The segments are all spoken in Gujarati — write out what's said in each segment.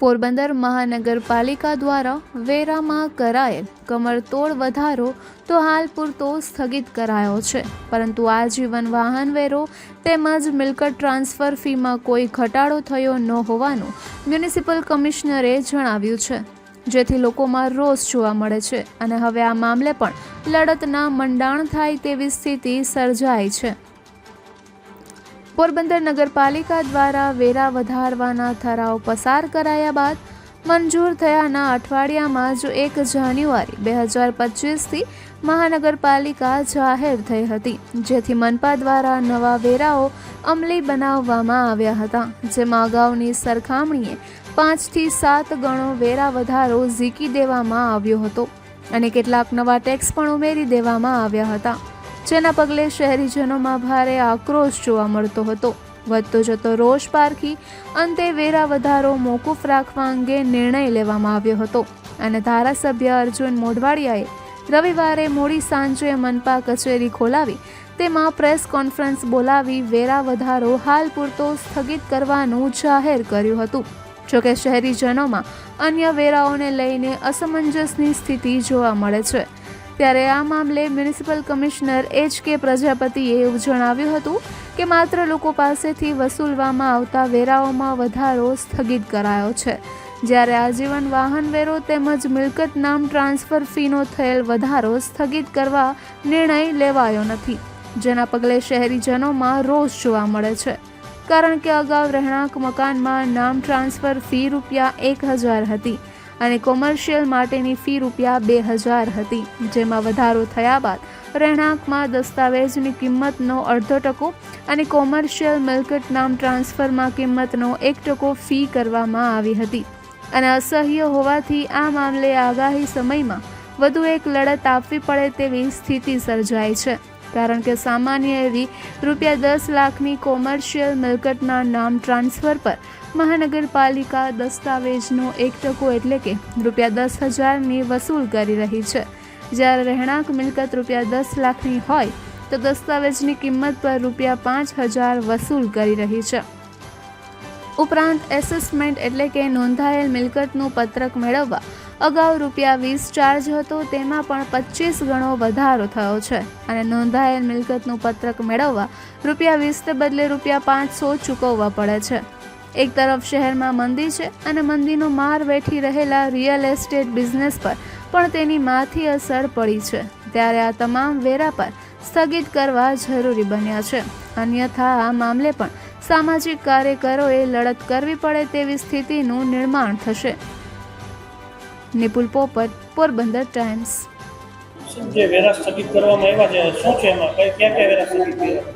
પોરબંદર મહાનગરપાલિકા દ્વારા વેરામાં કરાયેલ કમરતોડ વધારો તો હાલ પૂરતો સ્થગિત કરાયો છે. પરંતુ આજીવન વાહન વેરો તેમજ મિલકત ટ્રાન્સફર ફીમાં કોઈ ઘટાડો થયો ન હોવાનું મ્યુનિસિપલ કમિશનરે જણાવ્યું છે. જેથી લોકોમાં રોષ જોવા મળે છે અને હવે આ મામલે પણ લડતના મંડાણ થાય તેવી સ્થિતિ સર્જાઈ છે. પોરબંદર નગરપાલિકા દ્વારા વેરા વધારવાના ઠરાવ પસાર કરાયા બાદ મંજૂર થયાના અઠવાડિયામાં જ એક જાન્યુઆરી બે હજાર પચીસથી મહાનગરપાલિકા જાહેર થઈ હતી, જેથી મનપા દ્વારા નવા વેરાઓ અમલી બનાવવામાં આવ્યા હતા, જેમાં અગાઉની સરખામણીએ પાંચથી સાત ગણો વેરા વધારો ઝીકી દેવામાં આવ્યો હતો અને કેટલાક નવા ટેક્સ પણ ઉમેરી દેવામાં આવ્યા હતા. જેના પગલે શહેરીજનોમાં ભારે આક્રોશ જોવા મળતો હતો. વધતો જતો રોષ પારખી અંતે વેરા વધારો મોકૂફ રાખવા અંગે નિર્ણય લેવામાં આવ્યો હતો અને ધારાસભ્ય અર્જુન મોઢવાડિયાએ રવિવારે મોડી સાંજે મનપા કચેરી ખોલાવી તેમાં પ્રેસ કોન્ફરન્સ બોલાવી વેરા વધારો હાલ પૂરતો સ્થગિત કરવાનું જાહેર કર્યું હતું. જોકે શહેરીજનોમાં અન્ય વેરાઓને લઈને અસમંજસની સ્થિતિ જોવા મળે છે. ત્યારે આ મામલે મ્યુનિસિપલ કમિશનર એચ કે પ્રજાપતિએ એવું જણાવ્યું હતું કે માત્ર લોકો પાસેથી વસૂલવામાં આવતા વેરાઓમાં વધારો સ્થગિત કરાયો છે. જ્યારે આજીવન વાહન વેરો તેમજ મિલકત નામ ટ્રાન્સફર ફીનો થયેલ વધારો સ્થગિત કરવા નિર્ણય લેવાયો નથી. જેના પગલે શહેરીજનોમાં રોષ જોવા મળે છે. કારણ કે અગાઉ રહેણાંક મકાનમાં નામ ટ્રાન્સફર ફી રૂપિયા એક હજાર હતી. અને કોમર્શિયલ માટેની ફી રૂપિયા બે હજાર હતી. જેમાં વધારો થયા બાદ રહેણાંકમાં દસ્તાવેજની કિંમતનો અડધો ટકો અને કોમર્શિયલ મિલકત નામ ટ્રાન્સફરમાં કિંમતનો એક ટકો ફી કરવામાં આવી હતી. અને અસહ્ય હોવાથી આ મામલે આગાહી સમયમાં વધુ એક લડત આપવી પડે તેવી સ્થિતિ સર્જાઈ છે. કારણ કે સામાન્ય એવી રૂપિયા દસ લાખની કોમર્શિયલ મિલકતના નામ ટ્રાન્સફર પર મહાનગરપાલિકા દસ્તાવેજનો એક ટકો એટલે કે રૂપિયા દસ હજારની વસૂલ કરી રહી છે. જ્યારે રહેણાંક મિલકત રૂપિયા દસ લાખની હોય તો દસ્તાવેજની કિંમત પર રૂપિયા પાંચ હજાર વસૂલ કરી રહી છે. ઉપરાંત એસેસમેન્ટ એટલે કે નોંધાયેલ મિલકતનું પત્રક મેળવવા અગાઉ રૂપિયા વીસ ચાર્જ હતો, તેમાં પણ પચીસ ગણો વધારો થયો છે. અને નોંધાયેલ મિલકતનું પત્રક મેળવવા રૂપિયા વીસને બદલે રૂપિયા પાંચસો ચૂકવવા પડે છે. એક તરફ શહેરમાં મંદી છે અને મંદીનો માર વેઠી રહેલા રિયલ એસ્ટેટ બિઝનેસ પર પણ તેની માથી અસર પડી છે. ત્યારે આ તમામ વેરા પર સ્થગિત કરવા જરૂરી બન્યા છે. અન્યથા આ મામલે પણ સામાજિક કાર્યકરોએ લડત કરવી પડે તેવી સ્થિતિનું નિર્માણ થશે. નિપુલ પોપટ પોરબંદર ટાઈમ્સ. જે વેરા સ્થગિત કરવામાં આવ્યા છે શું છે એમાં? કઈ ક્યાં ક્યાં વેરા સ્થગિત કર્યા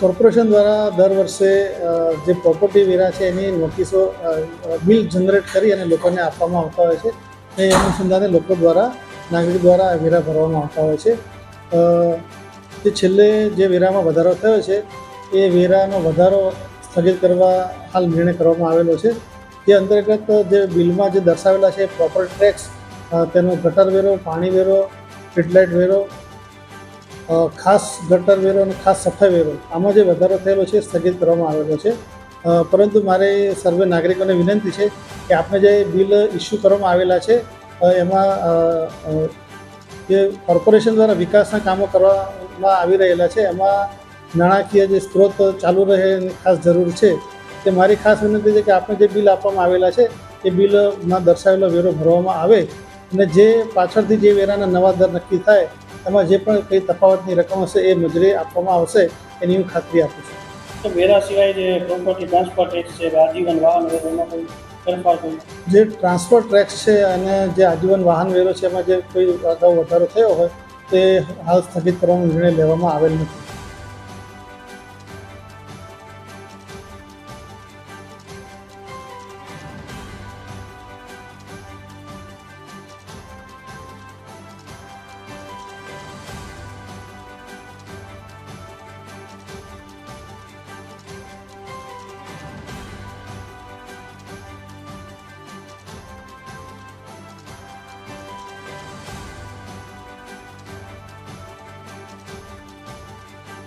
કોર્પોરેશન દ્વારા દર વર્ષે જે પ્રોપર્ટી વેરા છે એની નોટિસો બિલ જનરેટ કરી અને લોકોને આપવામાં આવતા હોય છે. એ અનુસંધાને લોકો દ્વારા નાગરિક દ્વારા વેરા ભરવામાં આવતા હોય છે. તે જે છેલ્લે જે વેરામાં વધારો થયો છે એ વેરાનો વધારો સ્થગિત કરવા હાલ નિર્ણય કરવામાં આવેલો છે. જે અંતર્ગત જે બિલમાં જે દર્શાવેલા છે પ્રોપર ટેક્સ તેનો ગટર વેરો, પાણી વેરો સ્ટ્રીટલાઇટ વેરો ખાસ ગટર વેરો અને ખાસ સફાઈ વેરો, આમાં જે વધારો થયેલો છે સ્થગિત કરવામાં આવેલો છે. પરંતુ મારે સર્વે નાગરિકોને વિનંતી છે કે આપણે જે બિલ ઇસ્યુ કરવામાં આવેલા છે એમાં જે કોર્પોરેશન દ્વારા વિકાસના કામો કરવામાં આવી રહેલા છે, એમાં નાણાકીય જે સ્ત્રોત ચાલુ રહે એની ખાસ જરૂર છે. તે મારી ખાસ વિનંતી છે કે આપણે જે બિલ આપવામાં આવેલા છે એ બિલમાં દર્શાવેલો વેરો ભરવામાં આવે અને જે પાછળથી જે વેરાના નવા દર નક્કી થાય એમાં જે પણ કંઈ તફાવતની રકમ હશે એ મજૂરી આપવામાં આવશે એની હું ખાતરી આપું છું. તો વેરા સિવાય જે પ્રોપર્ટી ટ્રાન્સફર ટેક્સ છે આજીવન વાહન વેરો એમાં કોઈ જે ટ્રાન્સપોર્ટ ટેક્સ છે અને જે આજીવન વાહન વેરો છે એમાં જે કોઈ અગાઉ વધારો થયો હોય તે હાલ સ્થગિત કરવાનો નિર્ણય લેવામાં આવેલ નથી.